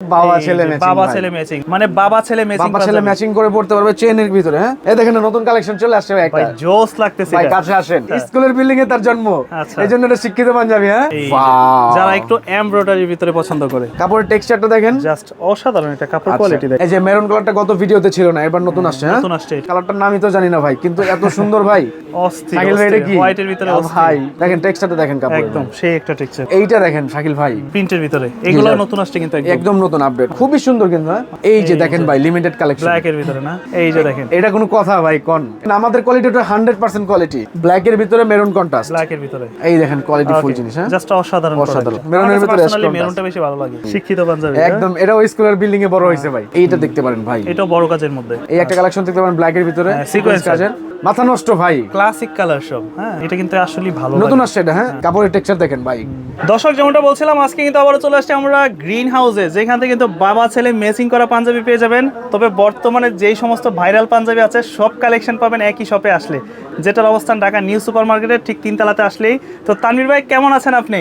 বাবা ছেলে বাবা ছেলে ম্যাচিং মানে বাবা ছেলে ম্যাচিং বাবা ছেলে ম্যাচিং করে পড়তে পারবে চেনের ভিতরে হ্যাঁ? এই দেখেন নতুন কালেকশন চলে আসছে ভাই ভাই একটা। জোস লাগতেছে ভাই কাছে আসেন। স্কুলের বিল্ডিং এ তার জন্ম। এই জন্য এটা শিক্ষিত পাঞ্জাবি হ্যাঁ? এই যে, Wow! যারা একটু এমব্রয়ডারির ভিতরে পছন্দ করে। কাপড়ের টেক্সচারটা দেখেন। জাস্ট অসাধারণ এটা কাপড়। কোয়ালিটি দেখেন। এই যে মেরুন কালারটা গত ভিডিওতে ছিল না এবার নতুন আসছে হ্যাঁ? নতুন আসছে কালারটার নামই তো জানি না ভাই কিন্তু এত সুন্দর ভাই। অস্থির শাকিল ভাই এটা কি? হোয়াইটের ভিতরে। ভাই দেখেন টেক্সচারটা দেখেন কাপড় একদম সেই একটা টেক্সচার এইটা দেখেন শাকিল ভাই। প্রিন্টের ভিতরে। এগুলো। নতুন আসছে কিন্তু একদম। নতুন আপডেট খুবই সুন্দর কিন্তু হ্যাঁ? এই যে দেখেন ভাই লিমিটেড কালেকশন ব্ল্যাক এর ভিতরে না? এই যে দেখেন। এটা কোনো কথা ভাই কোন? আমাদের কোয়ালিটিটা হান্ড্রেড পার্সেন্ট কোয়ালিটি ব্ল্যাক এর ভিতরে মেরুন কন্ট্রাস্ট ব্ল্যাক এর ভিতরে। এই দেখেন কোয়ালিটি ফুল জিনিস হ্যাঁ? জাস্ট অসাধারণ অসাধারণ। মেরুনের ভিতরে মেরুনটা বেশি ভালো লাগে। শিক্ষিত পাঞ্জাবি হ্যাঁ? একদম এটাও স্কুলের বিল্ডিং এ বড় হয়েছে ভাই। এইটা দেখতে পারেন ভাই। এটাও বড় কাজের মধ্যে। এই একটা কালেকশন দেখতে পারেন ব্ল্যাক এর ভিতরে। হ্যাঁ, sequence কাজের। মাথা নষ্ট ভাই। ক্লাসিক কালার সব হ্যাঁ? এটা কিন্তু আসলে ভালো নতুন আসছে এটা হ্যাঁ? কাপড়ের টেক্সচার দেখেন ভাই। দর্শক যেমনটা বলছিলাম আজকে কিন্তু আবার চলে আসছে আমরা গ্রিন হাউসে যেখান থেকে কিন্তু বাবা, ছেলে মেসিং করা পাঞ্জাবি পেয়ে যাবেন। তবে বর্তমানে যেই সমস্ত ভাইরাল পাঞ্জাবি আছে, সব কালেকশন পাবেন একই শপে আসলে। যেটার অবস্থান ঢাকা নিউ সুপার মার্কেটের ঠিক তিনতলাতে আসলেই। তো তানভীর ভাই, কেমন আছেন আপনি?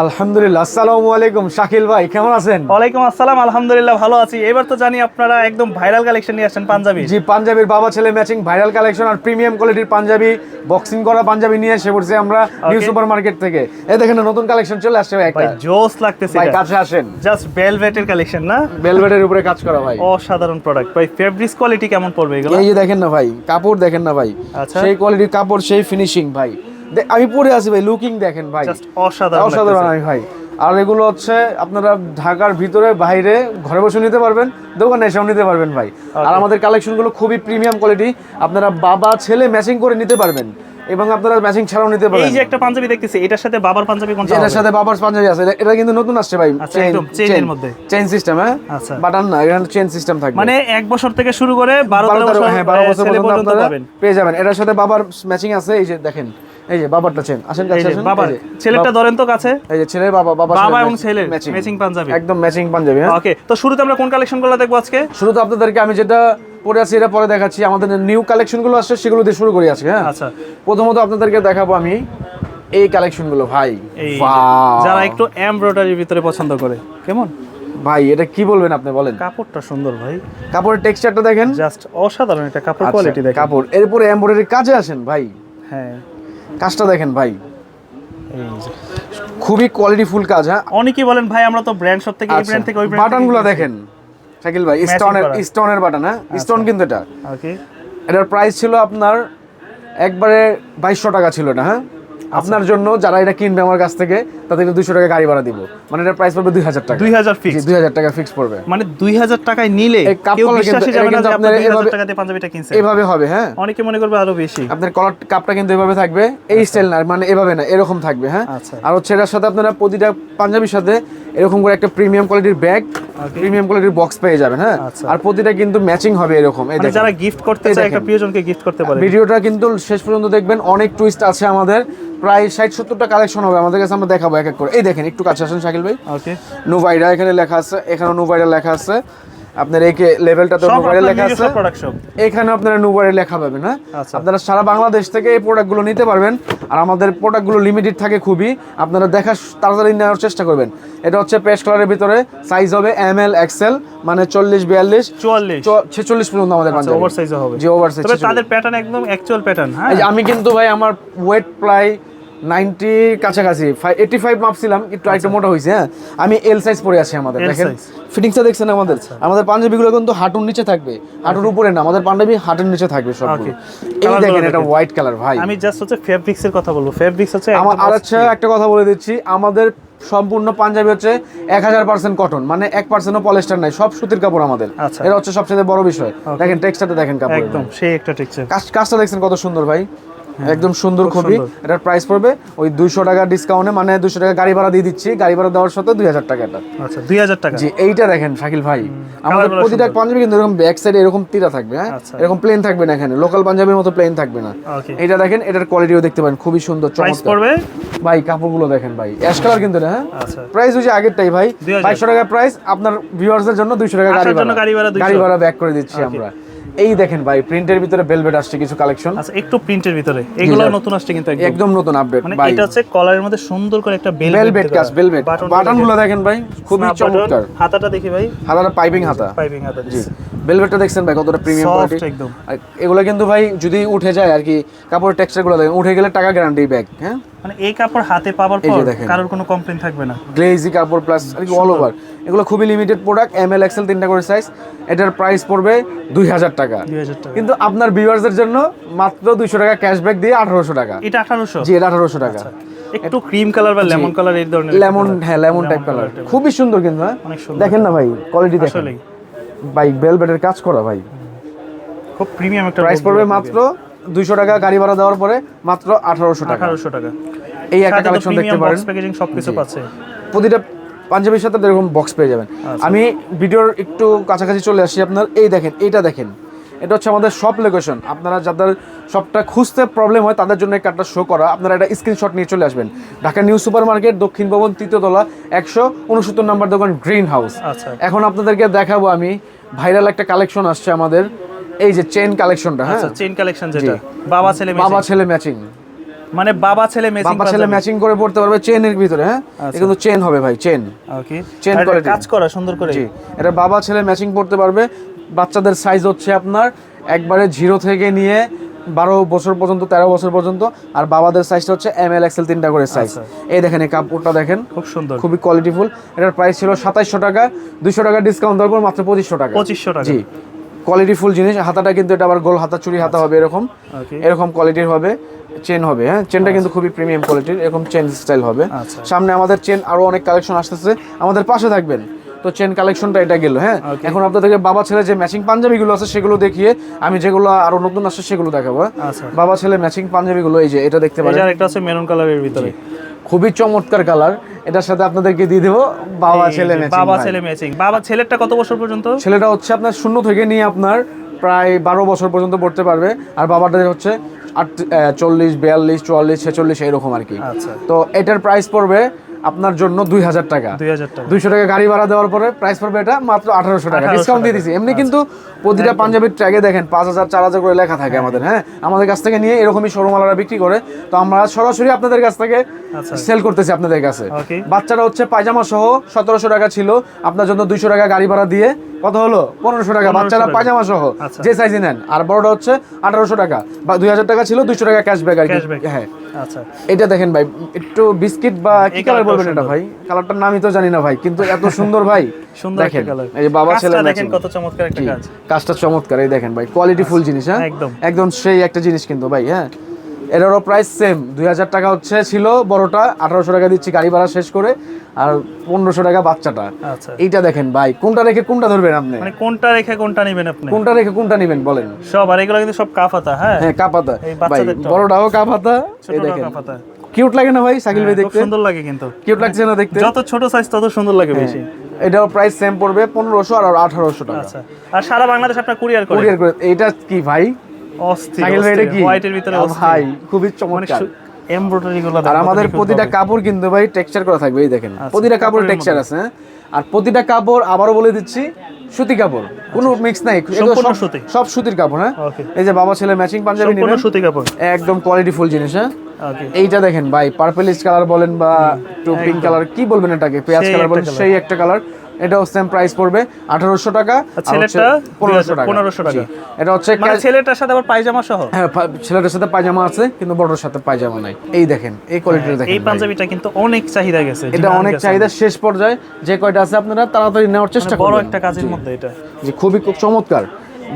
আলহামদুলিল্লাহ। আসসালামু আলাইকুম শাকিল ভাই কেমন আছেন? ওয়ালাইকুম আসসালাম আলহামদুলিল্লাহ ভালো আছি। এবার তো জানি আপনারা একদম ভাইরাল কালেকশন নিয়ে আসছেন পাঞ্জাবি। জি পাঞ্জাবির বাবা ছেলে ম্যাচিং ভাইরাল কালেকশন আর প্রিমিয়াম কোয়ালিটির পাঞ্জাবি বক্সিং করা পাঞ্জাবি নিয়ে এসে পড়ছি আমরা নিউ. সুপার মার্কেট থেকে। এই দেখেন নতুন কালেকশন চলে আসছে ভাই একটা। জোস লাগতেছে ভাই কাছে আসেন। জাস্ট ভেলভেটের কালেকশন না? ভেলভেটের উপরে কাজ করা ভাই। অসাধারণ প্রোডাক্ট ভাই ফেব্রিক্স কোয়ালিটি কেমন পড়বে এগুলো? এই যে দেখেন না ভাই কাপড় দেখেন না ভাই। আচ্ছা। সেই কোয়ালিটির কাপড় সেই ফিনিশিং ভাই। আমি পরে আছি ভাই লুকিং দেখেন ভাই। অসাধারণ অসাধারণ আমি ভাই। আর এগুলো হচ্ছে আপনারা ঢাকার ভিতরে বাইরে ঘরে বসে নিতে পারবেন দোকানে এসেও নিতে পারবেন ভাই। আর আমাদের কালেকশনগুলো খুবই প্রিমিয়াম কোয়ালিটি আপনারা বাবা ছেলে ম্যাচিং করে নিতে পারবেন এবং আপনারা ম্যাচিং ছাড়াও নিতে এই যে একটা পাঞ্জাবি দেখতেছি এটার সাথে বাবার পাঞ্জাবি কোনটা এটার সাথে বাবার পাঞ্জাবি আছে। এটা- কিন্তু নতুন আসছে ভাই। আচ্ছা, একদম chain এর মধ্যে। চেইন সিস্টেম হ্যাঁ? আচ্ছা। বাটান না এখানে চেইন সিস্টেম থাকবে। মানে এক বছর থেকে শুরু করে বারো বারো তেরো তেরো বছর হ্যাঁ বারো আহ, বছর পর্যন্ত আপনারা পাবেন। পেয়ে যাবেন। এটার সাথে বাবার ম্যাচিং আছে এই যে দেখেন। এই যে বাবারটা চেন আসেন কাছে আসেন। যে, ছেলেটা ধরেন তো কাছে। এই যে ছেলের বাবা বাবা বাবা এবং ছেলের ম্যাচিং পাঞ্জাবি। একদম ম্যাচিং পাঞ্জাবি হ্যাঁ। ওকে তো শুরুতে আমরা কোন কালেকশনগুলো দেখব আজকে? শুরু তো আপনাদেরকে আমি যেটা পরে আছি এটা পরে দেখাচ্ছি। আমাদের নিউ কালেকশনগুলো আসছে সেগুলো দিয়ে শুরু করি আজকে হ্যাঁ। আচ্ছা। প্রথমত আপনাদেরকে দেখাবো আমি এই কালেকশনগুলো ভাই। এই যারা একটু এমব্রয়ডারির ভিতরে পছন্দ করে কেমন? ভাই এটা কি বলবেন আপনি বলেন। কাপড়টা সুন্দর ভাই। কাপড়ের টেক্সচারটা দেখেন। জাস্ট অসাধারণ এটা কাপড় আচ্ছা, কোয়ালিটি দেখেন। কাপড়। এরপরে এমব্রয়ডারি কাজে আসেন ভাই। হ্যাঁ। কাজটা দেখেন ভাই। খুবই কোয়ালিটি ফুল কাজ হ্যাঁ? অনেকেই বলেন ভাই আমরা তো ব্র্যান্ড সব থেকে এই ব্র্যান্ড থেকে ওই ব্র্যান্ড বাটনগুলো দেখেন। শাকিল ভাই স্টোনের। স্টোনের বাটন হ্যাঁ? স্টোন কিন্তু এটা। ওকে এটার প্রাইস ছিল আপনার একবারে বাইশশো টাকা ছিল এটা হ্যাঁ? আচ্ছা। আপনার জন্য যারা এটা কিনবে আমার কাছ থেকে তাদেরকে দুইশো টাকা গাড়ি ভাড়া দিব। মানে এটার প্রাইস পড়বে দুই হাজার টাকা। দুই হাজার ফিক্স দুই হাজার টাকা ফিক্স পড়বে। মানে দুই হাজার টাকায় নিলে কিন্তু- এটা কিন্তু এভাবে- হবে হ্যাঁ। অনেকে মনে করবে আরও বেশি। আপনার কলার কাপটা কিন্তু এভাবে থাকবে এই স্টাইল না মানে এভাবে না এরকম থাকবে হ্যাঁ। আচ্ছা। আর হচ্ছে এটার সাথে আপনারা প্রতিটা পাঞ্জাবির সাথে এরকম করে একটা প্রিমিয়াম কোয়ালিটির ব্যাগ প্রিমিয়াম কোয়ালিটির বক্স পেয়ে যাবেন হ্যাঁ। আচ্ছা। আর প্রতিটা কিন্তু ম্যাচিং হবে এরকম এই মানে যারা গিফট করতে চায় একটা প্রিয়জনকে গিফট করতে পারে ভিডিওটা কিন্তু শেষ পর্যন্ত দেখবেন অনেক টুইস্ট আছে আমাদের। প্রায় ষাট সত্তরটা কালেকশন হবে। আমাদের কাছে আমরা দেখাবো এক এক করে। এই দেখেন একটু কাছে আসেন শাকিল ভাই। ওকে নুভাইডা এখানে লেখা আছে এখানেও নুভাইডা লেখা আছে। আপনার এই লেভেলটাতে নুভাইডা লেখা আছে। এখানে আপনারা নুবারে লেখা পাবেন হ্যাঁ? আচ্ছা। আপনারা সারা বাংলাদেশ থেকে এই প্রোডাক্টগুলো নিতে পারবেন। আর আমাদের প্রোডাক্টগুলো লিমিটেড থাকে খুবই। আপনারা দেখা তাড়াতাড়ি নেওয়ার চেষ্টা করবেন। এটা হচ্ছে পেস্ট কালারের ভিতরে। সাইজ হবে এম এল এক্সেল মানে চল্লিশ বিয়াল্লিশ। চুয়াল্লিশ। ছেচল্লিশ পর্যন্ত আমাদের পাঞ্জাবি ওভার সাইজও হবে। জি ওভার সাইজ তাদের প্যাটার্ন একদম অ্যাকচুয়াল প্যাটার্ন হ্যাঁ? আমি কিন্তু ভাই আমার ওয়েট প্রায় নাইনটি কাছাকাছি এইটি ফাইভ মাপছিলাম একটু আরেকটু মোটা হয়েছে হ্যাঁ। আমি এল সাইজ পরে আছি আমাদের দেখেন। ফিটিংসটা দেখছেন আমাদের? আমাদের পাঞ্জাবিগুলো কিন্তু হাঁটুর নিচে থাকবে হাঁটুর উপরে না আমাদের পাঞ্জাবি হাঁটুর নিচে থাকবে সব এই দেখেন এটা হোয়াইট কালার ভাই। আমি জাস্ট হচ্ছে কথা বলব। ফেব্রিক্স হচ্ছে আমার আর একটা কথা বলে দিচ্ছি আমাদের সম্পূর্ণ পাঞ্জাবি হচ্ছে এক হাজার পার্সেন্ট কটন মানে এক পার্সেন্টও পলিস্টার নাই সব সুতির কাপড় আমাদের। আচ্ছা। এটা হচ্ছে সবচেয়ে বড় বিষয়। দেখেন টেক্সটারটা দেখেন কাপড় একদম সেই একটা টেক্সচার কাজ কাজটা দেখছেন কত সুন্দর ভাই। একদম সুন্দর খুবই। এটার প্রাইস পড়বে ওই দুইশো টাকা ডিসকাউন্টে মানে দুশো টাকা গাড়ি ভাড়া দিয়ে দিচ্ছি। গাড়ি ভাড়া দেওয়ার সাথে দুই হাজার টাকা এটা। আচ্ছা দুই হাজার টাকা? জি এইটা দেখেন শাকিল ভাই। আমাদের প্রতিটা। পাঞ্জাবি কিন্তু এরকম ব্যাক সাইডে এরকম তীরা থাকবে হ্যাঁ? আচ্ছা। এরকম প্লেন থাকবে না এখানে। লোকাল পাঞ্জাবির মতো প্লেন থাকবে না। এটা দেখেন এটার কোয়ালিটিও দেখতে পারেন খুবই সুন্দর প্রাইস চমৎকার। পড়বে? ভাই কাপড়গুলো দেখেন ভাই অ্যাশ কালার কিন্তু না হ্যাঁ? আচ্ছা। প্রাইস হচ্ছে আগেরটাই ভাই। 2000 বাইশশো টাকা প্রাইস আপনার ভিউয়ার্সের জন্য দুইশো টাকা গাড়ি ভাড়া। গাড়ি ভাড়া 200 গাড়ি ভাড়া ব্যাক করে দিচ্ছি আমরা। এই দেখেন ভাই প্রিন্টের ভিতরে বেলভেট আসছে কিছু কালেকশন আচ্ছা একটু প্রিন্টের ভিতরে। এগুলো নতুন আসছে কিন্তু একদম। নতুন আপডেট মানে এটা হচ্ছে কলারের মধ্যে সুন্দর করে একটা বেল বেলভেট কাজ বেলভেট বাটনগুলো দেখেন ভাই খুবই চমৎকার। হাতাটা দেখি ভাই। হাতাটা পাইপিং হাতা। পাইপিং হাতা জি। বেলভেটটা দেখছেন ভাই কতটা প্রিমিয়াম কোয়ালিটি একদম। এগুলো কিন্তু ভাই যদি উঠে যায় আর কি কাপড়ের টেক্সচারগুলো দেখেন উঠে গেলে টাকা গ্যারান্টি ব্যাগ হ্যাঁ? মানে এই কাপড় হাতে পাওয়ার পর কারোর কোনো কমপ্লেন থাকবে না। গ্লেজি কাপড় প্লাস আর কি অল ওভার এগুলো খুবই limited product M L XL তিনটা করে সাইজ এটার প্রাইস পড়বে দুই হাজার টাকা। কিন্তু আপনার ভিউয়ার্সদের জন্য মাত্র দুইশো টাকা ক্যাশব্যাক দিয়ে আঠারোশো টাকা। এটা আঠারোশো? জি এটা আঠারোশো টাকা। একটু ক্রিম কালার বা লেমন কালার এই ধরনের লেমন হ্যাঁ লেমন টাইপ কালার খুবই সুন্দর কিন্তু হ্যাঁ। দেখেন না ভাই কোয়ালিটি দেখেন। ভাই বেলভেটের কাজ করা ভাই। খুব প্রিমিয়াম একটা প্রাইস পড়বে মাত্র দুইশো টাকা গাড়ি ভাড়া দেওয়ার পরে মাত্র আঠারোশো টাকা। আঠারোশো টাকা। এই একটা কালেকশন দেখতে পারেন। প্যাকেজিং সবকিছু পাচ্ছে। প্রতিটা পাঞ্জাবির সাথে এরকম বক্স পেয়ে যাবেন। আচ্ছা। আমি ভিডিওর একটু কাছাকাছি চলে আসি আপনার। এই দেখেন এইটা দেখেন। এটা হচ্ছে আমাদের শপ লোকেশন আপনারা যাদের শপটা খুঁজতে প্রবলেম হয় তাদের জন্য এই কার্ডটা শো করা। আপনারা একটা স্ক্রিনশট নিয়ে চলে আসবেন। ঢাকা নিউ সুপার মার্কেট দক্ষিণ ভবন তৃতীয়তলা একশো উনসত্তর নম্বর দোকান গ্রিন হাউস আচ্ছা। এখন আপনাদেরকে দেখাবো আমি। ভাইরাল একটা কালেকশন আসছে আমাদের। এই যে চেন কালেকশনটা হ্যাঁ? আচ্ছা চেইন কালেকশন যেটা। বাবা ছেলে বাবা ছেলে ম্যাচিং মানে বাবা ছেলে মেসিং বাবা ছেলে ম্যাচিং করে পড়তে পারবে চেনের ভিতরে হ্যাঁ? এটা কিন্তু চেন হবে ভাই চেন ওকে Chain quality। কাজ করা সুন্দর করে? জি। এটা বাবা ছেলে ম্যাচিং করতে পারবে। বাচ্চাদের সাইজ হচ্ছে আপনার একবারে জিরো থেকে নিয়ে বারো বছর পর্যন্ত তেরো বছর পর্যন্ত। আর বাবাদের সাইজটা হচ্ছে এম এল এক্সেল তিনটা করে সাইজ আচ্ছা। এই দেখেন এই কাপড়টা দেখেন। খুব সুন্দর। খুবই কোয়ালিটিফুল এটার প্রাইস ছিল সাতাইশশো টাকা। দুইশো টাকা ডিসকাউন্ট দেওয়ার পর মাত্র পঁচিশশো টাকা। পঁচিশশো টাকা। জি। কোয়ালিটিফুল জিনিস। হাতাটা কিন্তু এটা আবার গোল হাতা চুরি হাতা হবে এরকম। এরকম কোয়ালিটির হবে। চেন হবে হ্যাঁ? চেনটা কিন্তু খুবই প্রিমিয়াম কোয়ালিটির এরকম চেন স্টাইল হবে। আচ্ছা। সামনে আমাদের চেন আরও অনেক কালেকশন আসতেছে। আমাদের পাশে থাকবেন। তো চেন কালেকশনটা এটা গেল হ্যাঁ. এখন আপনাদেরকে বাবা ছেলে যে ম্যাচিং পাঞ্জাবিগুলো আছে সেগুলো দেখিয়ে আমি যেগুলো আরও নতুন আসছে সেগুলো দেখাবো হ্যাঁ? আচ্ছা। বাবা ছেলে ম্যাচিং পাঞ্জাবিগুলো এই যে এটা দেখতে পারেন। একটা আছে মেরুন কালারের ভিতরে। খুবই চমৎকার কালার এটার সাথে আপনাদেরকে দিয়ে দেবো বাবা ছেলে ম্যাচিং বাবা ছেলে ম্যাচিং বাবা ছেলেরটা কত বছর পর্যন্ত? ছেলেটা হচ্ছে আপনার শূন্য থেকে নিয়ে আপনার প্রায় বারো বছর পর্যন্ত পড়তে পারবে। আর বাবাটা হচ্ছে চল্লিশ বিয়াল্লিশ চুয়াল্লিশ ছেচল্লিশ এরকম আর কি। আচ্ছা। তো এটার প্রাইস পড়বে আপনার জন্য দুই হাজার টাকা। দুইশো টাকা গাড়ি ভাড়া দেওয়ার পরে প্রাইস পড়বে এটা মাত্র আঠারোশো টাকা। ডিসকাউন্ট দিয়ে। দিছি। এমনি কিন্তু প্রতিটা পাঞ্জাবির ট্র্যাগে দেখেন পাঁচ হাজার চার হাজার করে লেখা থাকে আমাদের হ্যাঁ? আমাদের কাছ থেকে নিয়ে এরকমই শোরুমালারা বিক্রি করে। তো আমরা সরাসরি আপনাদের কাছ থেকে আচ্ছা। সেল করতেছি আপনাদের কাছে। বাচ্চারা হচ্ছে পায়জামা সহ সতেরোশো টাকা ছিল। আপনার জন্য দুইশো টাকা গাড়ি ভাড়া দিয়ে কত হলো? পনেরোশো টাকা। বাচ্চারা টাকা। পায়জামা সহ আচ্ছা। যে সাইজে নেন। আর বড়টা হচ্ছে আঠারোশো টাকা। বা দুই হাজার টাকা ছিল দুইশো টাকা ক্যাশব্যাক আর কি। হ্যাঁ। আচ্ছা। এটা দেখেন ভাই একটু বিস্কিট বা কি কালার বলবেন এটা ভাই? কালারটার নামই তো জানি না ভাই কিন্তু এত সুন্দর ভাই। সুন্দর দেখেন এই বাবা ছেলে দেখেন কত চমৎকার একটা কাজ। কাজটা চমৎকার। এই দেখেন ভাই কোয়ালিটি ফুল জিনিস হ্যাঁ? একদম। একদম সেই একটা জিনিস কিন্তু ভাই হ্যাঁ? এটারও প্রাইস সেম দুই হাজার টাকা হচ্ছে ছিল বড়টা আঠারোশো টাকা দিচ্ছি গাড়ি ভাড়া শেষ করে আর পনেরোশো টাকা বাচ্চাটা। আচ্ছা। এইটা দেখেন ভাই কোনটা রেখে কোনটা ধরবেন আপনি? মানে কোনটা রেখে কোনটা নেবেন আপনি? কোনটা রেখে কোনটা নেবেন বলেন? সব আর এগুলো কিন্তু সব কাফাতা হ্যাঁ? হ্যাঁ কাপাতা ভাই। বড়টাও কাপাতা এই দেখেন। কাফাতা। কিউট লাগে না ভাই সাকিল ভাই হ্যাঁ, দেখতে? সুন্দর লাগে কিন্তু। কিউট লাগছে না দেখতে? যত ছোট সাইজ তত সুন্দর লাগে বেশি। এটাও প্রাইস সেম পড়বে পনেরোশো আর আঠারোশো টাকা। আচ্ছা। আর সারা বাংলাদেশ আপনার কুরিয়ার করে। কুরিয়ার করে। এইটা কি ভাই? অস্থির সাকিল ভাই এটা কি? হোয়াইটের ভিতরে ভাই খুবই মানে চমৎকার। এমব্রয়ডারি গুলো আর আমাদের প্রতিটা কাপড় কিন্তু ভাই টেক্সচার করা থাকবে এই দেখেন। আচ্ছা, প্রতিটা কাপড় টেক্সচার আছে হ্যাঁ? আর প্রতিটা কাপড় আবারও বলে দিচ্ছি সুতি কাপড়। কোনো মিক্স নাই আচ্ছা। সম্পূর্ণ সব- সুতির কাপড় হ্যাঁ? এই যে বাবা ছেলে ম্যাচিং পাঞ্জাবি নেবেন। সুতি কাপড়। একদম কোয়ালিটি ফুল জিনিস হ্যাঁ? এইটা দেখেন ভাই পার্পলিশ কালার বলেন বা একটু পিঙ্ক কালার কি বলবেন এটাকে? পেঁয়াজ কালার বলেন সেই একটা কালার এটাও সেম প্রাইস পড়বে। আঠারোশো টাকা আর ছেলেরটা পনেরোশো টাকা। 1500 টাকা। এটা হচ্ছে মানে ছেলেটার সাথে আবার পায়জামা সহ? হ্যাঁ ছেলেটার সাথে পায়জামা আছে কিন্তু বড়টার সাথে পায়জামা নাই। এই দেখেন এই কোয়ালিটির দেখেন এই পাঞ্জাবিটা কিন্তু অনেক চাহিদা গেছে এটা অনেক চাহিদা শেষ পর্যায়ে যে কয়টা আছে আপনারা তাড়াতাড়ি নেওয়ার চেষ্টা মানে বড় একটা কাজের মধ্যে এটা। যে খুবই খুব চমৎকার।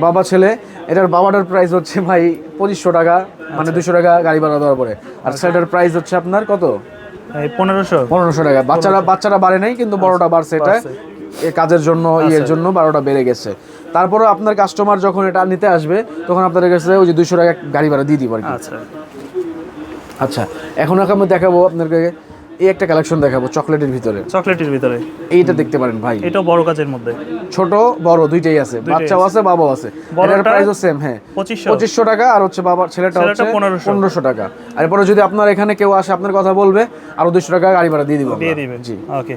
বাবা ছেলে এটার বাবাটার প্রাইস হচ্ছে ভাই পঁচিশশো টাকা মানে দুশো টাকা গাড়ি ভাড়া দেওয়ার পরে। আর ছেলেটার প্রাইস হচ্ছে আপনার কত? পনেরোশো। পনেরোশো টাকা। বাচ্চারা বাচ্চারা বাড়ে নাই কিন্তু বড়টা বাড়ছে এটা। এ কাজের জন্য ইয়ের জন্য বারোটা বেড়ে গেছে। তারপরে আপনার কাস্টমার যখন এটা নিতে আসবে তখন আপনাদের কাছে ওই যে দুশো টাকা গাড়ি ভাড়া দিয়ে দিব আর কি। আচ্ছা। আচ্ছা এখন আমি দেখাবো আপনাদেরকে এই একটা কালেকশন দেখাবো চকলেটের ভিতরে। চকলেটের ভিতরে। এইটা দেখতে পারেন ভাই। এটাও বড় কাজের মধ্যে। ছোট বড় দুইটাই আছে। বাচ্চাও আছে। বাবাও আছে। এটার প্রাইসও সেম হ্যাঁ। পঁচিশশো। পঁচিশশো টাকা আর হচ্ছে বাবার ছেলেটা হচ্ছে 1500 পনেরোশো টাকা। আর এরপরে যদি আপনার এখানে কেউ আসে আপনার কথা বলবে আরও দুশো টাকা গাড়ি ভাড়া দিয়ে দিব দিয়ে দিবেন। জি। ওকে।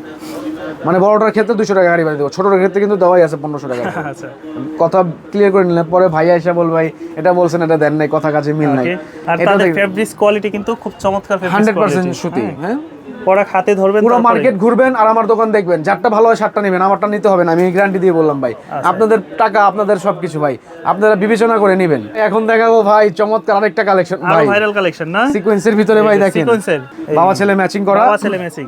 মানে বড়টার ক্ষেত্রে দুশো টাকা গাড়ি ভাড়া দেবো। ছোটোটার ক্ষেত্রে কিন্তু দেওয়াই আছে পনেরোশো টাকা। আচ্ছা। কথা ক্লিয়ার করে নিলাম। পরে ভাই আইসা বল ভাই এটা বলছেন এটা দেন নাই কথা কাজে মিল নাই। আর তাদের ফেব্রিক্স কোয়ালিটি কিন্তু খুব চমৎকার ফেব্রিক্স হান্ড্রেড পার্সেন্ট সুতি হ্যাঁ? পড়া খাতে ধরবেন পুরো মার্কেট ঘুরবেন আর আমার দোকান দেখবেন। ভালো হয় নেবেন। আমারটা নিতে হবে না আমি গ্যারান্টি দিয়ে বললাম ভাই। আচ্ছা। আপনাদের টাকা আপনাদের সবকিছু ভাই। আপনারা বিবেচনা করে নেবেন। এখন দেখাবো ভাই চমৎকার আরেকটা কালেকশন ভাই ভাইরাল কালেকশন না? সিকোয়েন্সের ভিতরে ভাই দেখেন। sequence-এর, বাবা ছেলে ম্যাচিং করা। বাবা ছেলে ম্যাচিং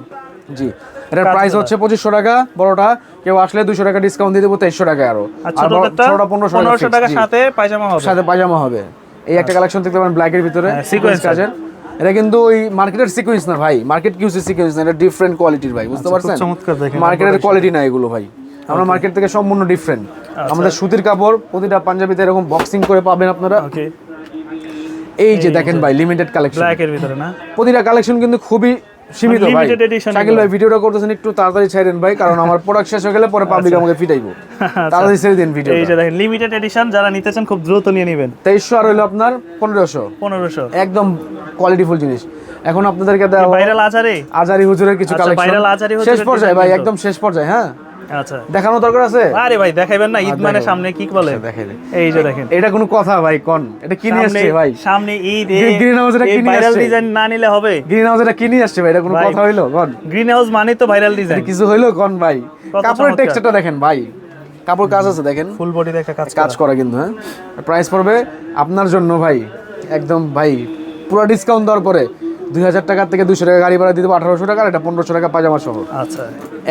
জি। এটার প্রাইস হচ্ছে পঁচিশশো টাকা বড়টা। কেউ আসলে দুশো টাকা ডিসকাউন্ট দিয়ে দেবো তেইশশো টাকা আরও। আর ছোটটা পনেরোশো টাকা সাথে পায়জামা হবে। সাথে পায়জামা হবে। এই একটা কালেকশন দেখতে পারেন ব্ল্যাকের ভিতরে হ্যাঁ, সিকোয়েন্স কাজের। এটা কিন্তু ওই মার্কেটের সিকোয়েন্স না ভাই। মার্কেট কিউসি সিকোয়েন্স না এটা ডিফারেন্ট কোয়ালিটির ভাই বুঝতে আচ্ছা, পারছেন? মার্কেটের কোয়ালিটি না এগুলো ভাই। আমরা মার্কেট থেকে সম্পূর্ণ ডিফারেন্ট আচ্ছা। আমাদের সুতির কাপড় প্রতিটা পাঞ্জাবিতে এরকম বক্সিং করে পাবেন আপনারা। এই যে দেখেন ভাই লিমিটেড কালেকশন ব্ল্যাক এর ভিতরে না? প্রতিটা কালেকশন কিন্তু খুবই সীমিত ভাই। শাকিল ভাই ভিডিওটা করতেছেন একটু তাড়াতাড়ি ছাড়েন ভাই কারণ আমার প্রোডাক্ট শেষ হয়ে গেলে পরে পাবলিক আমাকে ফিটাইবো। তাড়াতাড়ি ছেড়ে দিন ভিডিও আচ্ছা। এই যে দেখেন লিমিটেড এডিশন যারা নিতে চান খুব দ্রুত নিয়ে নেবেন। তেইশশো আর হইল আপনার পনেরোশো। পনেরোশো। একদম কোয়ালিটিফুল জিনিস। এখন আপনাদেরকে দেওয়া ভাইরাল আজারে। আজারি হুজুরের কিছু আচ্ছা, কালেকশন ভাইরাল আজারি হুজুরের শেষ পর্যায়ে ভাই একদম শেষ পর্যায়ে হ্যাঁ? আচ্ছা। দেখানো দরকার আছে? আরে ভাই দেখাইবেন না ঈদ মানে সামনে কি বলে? দেখাই এই যে দেখেন। এটা কোনো কথা ভাই কোন? এটা কি নিয়ে আসছে ভাই? সামনে ঈদ green house এটা কি নিয়ে ভাইরাল ডিজাইন না নিলে হবে। গ্রিন হাউস এটা কি নিয়ে আসছে ভাই? এটা কোনো কথা হইল কোন? গ্রিন হাউস মানে তো ভাইরাল ডিজাইন কিছু হইল কোন ভাই? কাপড়ের টেক্সচারটা দেখেন ভাই। কাপড় কাজ আছে দেখেন। ফুল বডিতে একটা কাজ কাজ করা। কিন্তু হ্যাঁ? প্রাইস পড়বে আপনার জন্য ভাই। একদম ভাই পুরো ডিসকাউন্ট দেওয়ার পরে দুই হাজার টাকার থেকে দুশো টাকা গাড়ি ভাড়া দিতে আঠারোশো টাকা এটা পনেরোশো টাকা পাজামা সহ। আচ্ছা।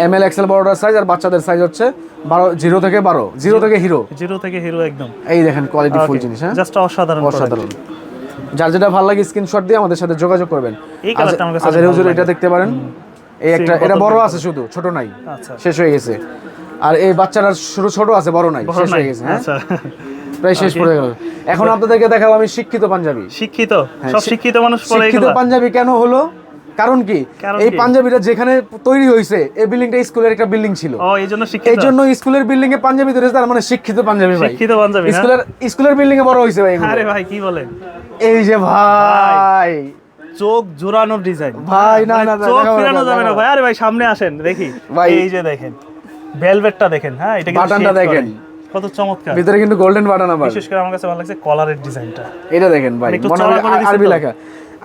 এম এল এক্সেল বড়টার সাইজ আর বাচ্চাদের সাইজ হচ্ছে বারো জিরো থেকে বারো। জিরো থেকে হিরো জিরো থেকে হিরো একদম। এই দেখেন কোয়ালিটি ফুল জিনিস হ্যাঁ? জাস্ট অসাধারণ অসাধারণ। যার যেটা ভালো লাগে স্ক্রিনশট দিয়ে আমাদের সাথে যোগাযোগ করবেন। এই কালারটা আমার কাছে আজের হুজুর এটা দেখতে পারেন। এই একটা এটা বড় আছে শুধু ছোট নাই। আচ্ছা। শেষ হয়ে গেছে। আর এই বাচ্চারা শুরু ছোট আছে বড় নাই। শেষ হয়ে গেছে হ্যাঁ? আচ্ছা। প্রায় শেষ পড়ে গেল। এখন আপনাদেরকে দেখাবো আমি শিক্ষিত পাঞ্জাবি। শিক্ষিত? হ্যাঁ, সব শিক্ষিত মানুষ পরে শিক্ষিত পাঞ্জাবি কেন হলো? কারণ কি? এই? পাঞ্জাবিটা যেখানে তৈরি হয়েছে এই বিল্ডিংটা স্কুলের একটা বিল্ডিং ছিল। এই জন্য স্কুলের বিল্ডিং এ পাঞ্জাবি তৈরি তার মানে শিক্ষিত পাঞ্জাবি ভাই। শিক্ষিত পাঞ্জাবি স্কুলের স্কুলের বিল্ডিং এ বড় হয়েছে ভাই। আরে ভাই কি বলেন? এই যে ভাই। চোখ জোরানোর ডিজাইন। ভাই না না চোখ ফিরানো যাবে না ভাই। আরে ভাই সামনে আসেন দেখি। ভাই। এই যে দেখেন ভেলভেটটা দেখেন হ্যাঁ এটা কিন্তু বাটনটা দেখেন। কত চমৎকার। ভিতরে কিন্তু গোল্ডেন বাটন আবার বিশেষ করে আমার কাছে ভালো লাগছে কলারের ডিজাইনটা। এটা দেখেন ভাই মানে মনে হয় আরবি লেখা।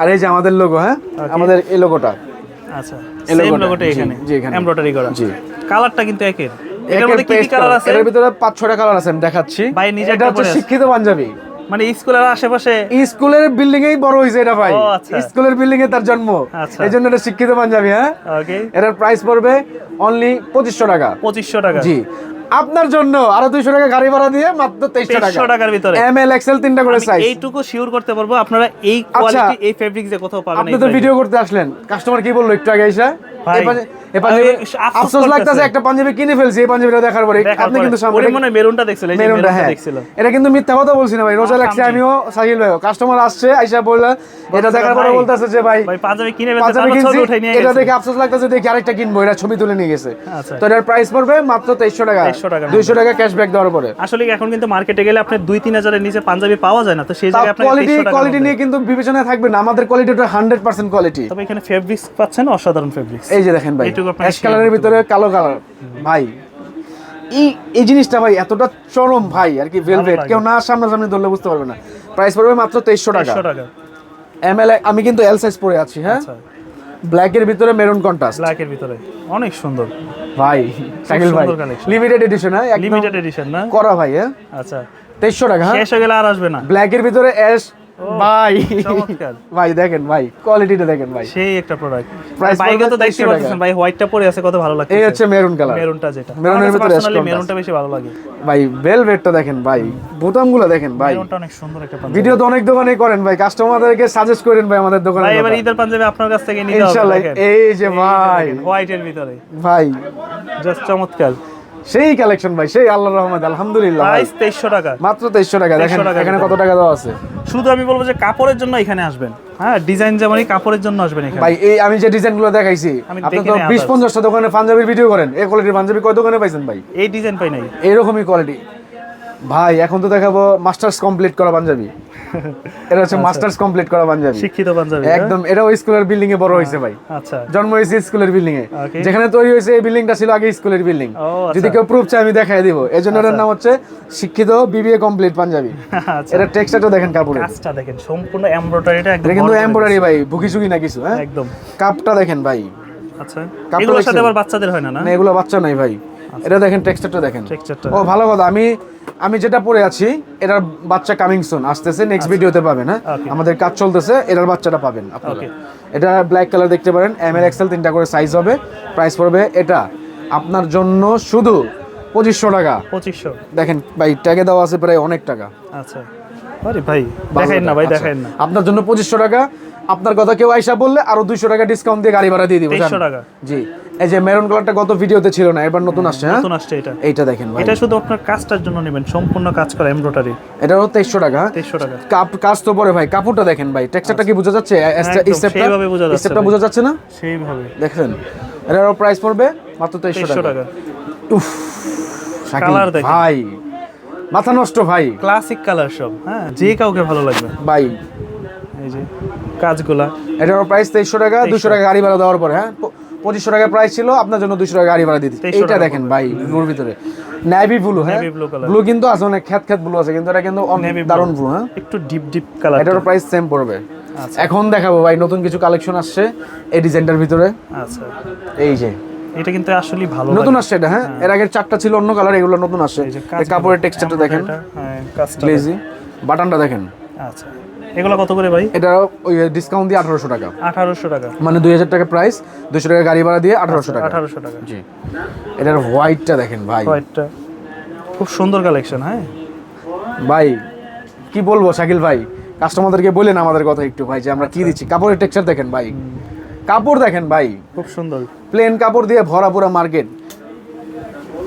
আর এই যে আমাদের লোগো হ্যাঁ? আমাদের এই লোগোটা আচ্ছা এই লোগোটা এখানে। জি, এখানে। এমব্রয়ডারি করা। জি। কালারটা কিন্তু একের। একের মধ্যে কি কি কালার আছে? এটার ভিতরে পাঁচ ছটা কালার আছে আমি দেখাচ্ছি। ভাই, নিজে এটা হচ্ছে শিক্ষিত পাঞ্জাবি। মানে স্কুলের আশেপাশে স্কুলের বিল্ডিং এই বড় হয়েছে এটা ভাই। আচ্ছা। স্কুলের বিল্ডিং এ তার জন্ম। আচ্ছা। এই জন্য এটা শিক্ষিত পাঞ্জাবি হ্যাঁ? এটার প্রাইস পড়বে অনলি পঁচিশশো টাকা। পঁচিশশো টাকা। জি। আপনার জন্য আরও দুইশো টাকা গাড়ি ভাড়া দিয়ে মাত্র তেইশশো টাকা। টাকার ভিতরে। এম এল এক্সেল তিনটা করে সাইজ এইটুকু শিওর করতে পারব আপনারা এই কোয়ালিটি এই ফেব্রিক যে কোথাও পাবেন আপনি তো ভিডিও করতে আসলেন। কাস্টমার কি বলল একটু আগে এসে? এই পাঞ্জাবি আফসোস লাগতেছে একটা পাঞ্জাবি কিনে ফেলছি এই পাঞ্জাবিটা দেখার পরে। আপনি কিন্তু সামনে মনে মেরুনটা দেখছিল এই মেরুনটা হ্যাঁ। দেখছিল। এটা কিন্তু মিথ্যা কথা বলছি না ভাই রোজা লাগছে আমিও সাহিল ভাই কাস্টমার আসছে আইসা বললা এটা দেখার পরে বলতেছে যে ভাই ভাই পাঞ্জাবি কিনে ছবি কিনছি উঠাই নিয়ে এটা দেখে আফসোস লাগতেছে দেখি আরেকটা কিনবো এটা ছবি তুলে নিয়ে গেছে। আচ্ছা। তো এটার প্রাইস পড়বে মাত্র তেইশশো টাকা। 2300 টাকার দুইশো টাকা ক্যাশব্যাক দেওয়ার পরে। আসলে এখন কিন্তু মার্কেটে গেলে আপনি দুই তিন হাজারের নিচে পাঞ্জাবি পাওয়া যায় না তো সেই জায়গায় আপনার কোয়ালিটি কোয়ালিটি নিয়ে কিন্তু বিবেচনায় থাকবে না আমাদের কোয়ালিটিটা হান্ড্রেড পার্সেন্ট কোয়ালিটি তবে এখানে ফেব্রিক্স পাচ্ছেন অসাধারণ ফেব্রিক্স এই যে দেখেন ভাই। অ্যাশ কালারের ভিতরে কালো কালার ভাই এই এই জিনিসটা ভাই এতটা চরম ভাই আর কি ভেলভেট কেউ না সামনাসামনি ধরলে বুঝতে পারবে না। প্রাইস পড়বে মাত্র তেইশশো টাকা। এম এল আমি কিন্তু এল সাইজ পরে আছি হ্যাঁ? আচ্ছা। ব্ল্যাকের ভিতরে মেরুন কন্ট্রাস্ট ব্ল্যাকের ভিতরে। অনেক সুন্দর। ভাই শাকিল ভাই। লিমিটেড এডিশন হ্যাঁ? লিমিটেড এডিশন না? করা ভাই হ্যাঁ? আচ্ছা। তেইশশো টাকা হ্যাঁ? শেষ হয়ে গেলে আর আসবে না। ব্ল্যাকের ভিতরে অ্যাশ ভাই। ভাই দেখেন ভাই কোয়ালিটিটা দেখেন ভাই। সেই একটা প্রোডাক্ট Price বাইকে তো দেখতে পাচ্ছেন ভাই হোয়াইটটা পরে আছে কত ভালো লাগছে এই হচ্ছে মেরুন কালার মেরুনটা যেটা। মেরুনের ভিতরে contrast। মেরুনটা বেশি ভালো লাগে। ভাই ভেলভেটটা দেখেন ভাই। বোতামগুলো দেখেন ভাই। মেরুনটা অনেক সুন্দর একটা পাঞ্জাবি। ভিডিও তো অনেক দোকানে করেন ভাই। কাস্টমারদেরকে সাজেস্ট করেন ভাই আমাদের দোকানে ভাই এবার ঈদের পাঞ্জাবি আপনার কাছ থেকে নিতে হবে ইনশাআল্লাহ এই যে ভাই। হোয়াইটের ভিতরে। ভাই। জাস্ট চমৎকার। সেই কালেকশন ভাই সেই আল্লাহর রহমত আলহামদুলিল্লাহ। প্রাইস তেইশশো টাকা। মাত্র তেইশশো টাকা দেখেন এখানে কত টাকা দেওয়া আছে? শুধু আমি বলব যে কাপড়ের জন্য এখানে আসবেন। হ্যাঁ ডিজাইন যেমনই কাপড়ের জন্য আসবেন এখানে। ভাই এই আমি যে ডিজাইনগুলো দেখাইছি আপনি তো নাই বিশ others। পঞ্চাশটা দোকানে পাঞ্জাবির ভিডিও করেন। এই কোয়ালিটির পাঞ্জাবি কয় দোকানে পাইছেন ভাই? এই ডিজাইন পাই নাই। এরকমই কোয়ালিটি ভাই এখন তো দেখাবো মাস্টার্স কমপ্লিট করা পাঞ্জাবি। এটা হচ্ছে মাস্টার্স কমপ্লিট করা পাঞ্জাবি। শিক্ষিত পাঞ্জাবি হ্যাঁ? একদম এটাও স্কুলের বিল্ডিং এ বড় হয়েছে ভাই। আচ্ছা। জন্ম হয়েছে স্কুলের বিল্ডিং এ। যেখানে তৈরি হয়েছে এই বিল্ডিংটা ছিল আগে স্কুলের বিল্ডিং আচ্ছা। যদি কেউ প্রুফ চায় আমি দেখাই দিব। এই জন্য এটার নাম হচ্ছে শিক্ষিত বিবিএ কমপ্লিট পাঞ্জাবি। আচ্ছা। এটা টেক্সচারটা দেখেন কাপড়ের। কাজটা দেখেন সম্পূর্ণ এমব্রয়ডারিটা একদম কিন্তু এমব্রয়ডারি ভাই ভুকি সুকি না কিছু হ্যাঁ? একদম। কাপটা দেখেন ভাই। আচ্ছা। এগুলোর সাথে আবার বাচ্চাদের হয় না? না এগুলো বাচ্চা নাই ভাই। এটা দেখেন টেক্সচারটা দেখেন। ও ভালো কথা। আমি আমি যেটা পরে আছি এটার বাচ্চা কামিং সুন আসতেছে নেক্সট ভিডিওতে পাবেন হ্যাঁ? আমাদের কাজ চলতেছে এটার বাচ্চাটা পাবেন আপনারা। এটা ব্ল্যাক কালার দেখতে পারেন এম এল এক্সেল তিনটা করে সাইজ হবে প্রাইস পড়বে এটা। আপনার জন্য শুধু পঁচিশশো টাকা। পঁচিশশো। দেখেন ভাই ট্যাগে দেওয়া আছে প্রায় অনেক টাকা। আচ্ছা। আরে ভাই দেখাইন না ভাই আচ্ছা, দেখাইন না। আপনার জন্য পঁচিশশো টাকা আপনার কথা কেউ আইসা বললে আরও দুইশো টাকা ডিসকাউন্ট দিয়ে গাড়ি ভাড়া দিয়ে দিব টাকা। জি। এই যে মেরুন কালারটা গত ভিডিওতে ছিল না এবার নতুন আসছে হ্যাঁ? নতুন আসছে এটা। এইটা দেখেন ভাই। এটা শুধু আপনার কাজটার জন্য নেবেন সম্পূর্ণ কাজ করা এমব্রয়ডারি এটারও তেইশশো টাকা। তেইশশো টাকা। কাপ কাজ তো পরে ভাই কাপড়টা দেখেন ভাই টেক্সচারটা কি বোঝা যাচ্ছে? সেইভাবে বোঝা যাচ্ছে স্টেপটা বোঝা যাচ্ছে না? সেইভাবে। দেখেন এটারও প্রাইস পড়বে মাত্র তেইশশো তেইশশো টাকা। টাকা। উফ Colour দেখেন। ভাই মাথা নষ্ট ভাই। ক্লাসিক কালার সব হ্যাঁ? যে কাউকে ভালো লাগবে। ভাই। এই যে। কাজগুলা। এটারও প্রাইস তেইশশো টাকা দুশো টাকা গাড়ি ভাড়া দেওয়ার পরে হ্যাঁ? পঁচিশশো টাকা প্রাইস ছিল আপনার জন্য দুশো টাকা গাড়ি ভাড়া 2300 এইটা দেখেন ভাই ব্লুর ভিতরে। নেভি ব্লু হ্যাঁ। ব্লু কিন্তু আছে অনেক খ্যাত খ্যাত ব্লু আছে কিন্তু এটা কিন্তু। দারুণ ব্লু হ্যাঁ? একটু ডিপ ডিপ কালার এটারও প্রাইস সেম পড়বে। আচ্ছা। এখন দেখাবো ভাই নতুন কিছু কালেকশন আসছে এই ডিজাইনটার ভিতরে। আচ্ছা। এই যে। এটা কিন্তু আসলে ভালো নতুন আসছে এটা হ্যাঁ? এর আগের চারটা ছিল অন্য কালার এগুলো নতুন আসছে। এই যে কাপড়ের টেক্সচারটা দেখেন। হ্যাঁ, গ্লেজি বাটনটা দেখেন। আচ্ছা। এগুলো কত করে ভাই? এটা ওই ডিসকাউন্ট দিয়ে আঠারোশো টাকা। আঠারোশো টাকা। মানে দুই হাজার টাকা প্রাইস দুশো টাকা গাড়ি ভাড়া দিয়ে আঠারোশো টাকা। আঠারোশো টাকা। জি। এটার হোয়াইটটা দেখেন ভাই। হোয়াইটটা খুব সুন্দর কালেকশন হ্যাঁ? ভাই কি বলব শাকিল ভাই? কাস্টমারদেরকে বলেন আমাদের কথা একটু ভাই যে আমরা কি দিচ্ছি। কাপড়ের টেক্সচার দেখেন ভাই। কাপড় দেখেন ভাই। খুব সুন্দর। প্লেন কাপড় দিয়ে ভরা পুরো মার্কেট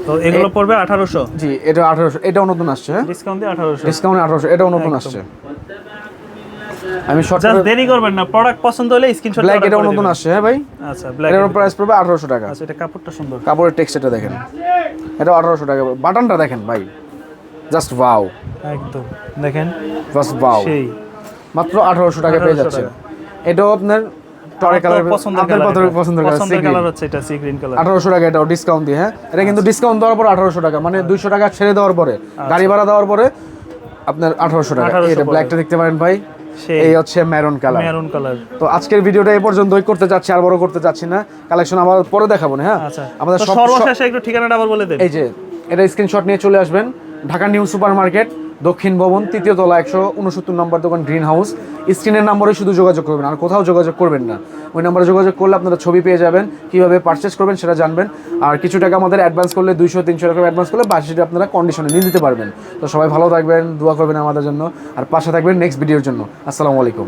তো এগুলো পড়বে আঠারোশো? জি এটা আঠারোশো। এটাও নতুন আসছে হ্যাঁ? ডিসকাউন্ট দিয়ে আঠারোশো। ডিসকাউন্ট আঠারোশো। এটাও নতুন আসছে। আমি শর্ট জাস্ট দেরি করবেন না প্রোডাক্ট পছন্দ হলে স্ক্রিনশট ব্ল্যাক এটাও নতুন আসছে হ্যাঁ ভাই? আচ্ছা ব্ল্যাক এটার প্রাইস পড়বে আঠারোশো টাকা। আচ্ছা এটা কাপড়টা সুন্দর। কাপড়ের টেক্সচারটা দেখেন। এটা আঠারোশো টাকা। বাটনটা দেখেন ভাই। জাস্ট ওয়াও একদম দেখেন? জাস্ট ওয়াও সেই। মাত্র আঠারোশো টাকা পেয়ে যাচ্ছে। এটাও আপনার টরে কালার পছন্দের আপনার পছন্দের কালার হচ্ছে এটা সি গ্রিন কালার আঠারোশো টাকা এটাও ডিসকাউন্ট দিয়ে হ্যাঁ? এটা কিন্তু ডিসকাউন্ট দেওয়ার পর আঠারোশো টাকা মানে দুইশো টাকা ছেড়ে দেওয়ার পরে গাড়ি ভাড়া দেওয়ার পরে আপনার আঠারোশো টাকা। এটা ব্ল্যাকটা দেখতে পারেন ভাই। এই হচ্ছে মেরুন কালার মেরুন কালার তো আজকের ভিডিওটা এই পর্যন্তই করতে যাচ্ছি আর বড় করতে যাচ্ছি না। কালেকশন আবার পরে দেখাবো না হ্যাঁ? আচ্ছা। আমাদের সর্বশেষে একটু ঠিকানাটা আবার বলে দেন। এই যে এটা স্ক্রিনশট নিয়ে চলে আসবেন ঢাকা নিউ সুপার মার্কেট দক্ষিণ ভবন, তৃতীয় তলা, একশো উনসত্তর নম্বর দোকান গ্রিন হাউস স্ক্রিনের নাম্বারে শুধু যোগাযোগ করবেন, আর কোথাও যোগাযোগ করবেন না। ওই নাম্বারে যোগাযোগ করলে আপনারা ছবি পেয়ে যাবেন, কীভাবে পারচেস করবেন সেটা জানবেন। আর কিছু টাকা আমাদের অ্যাডভান্স করলে দুইশো তিনশো টাকা অ্যাডভান্স করলে বাকিটা আপনারা কন্ডিশনে নিয়ে দিতে পারবেন। তো সবাই ভালো থাকবেন, দোয়া করবেন আমাদের জন্য, আর পাশে থাকবেন নেক্সট ভিডিওর জন্য। আসসালামু আলাইকুম।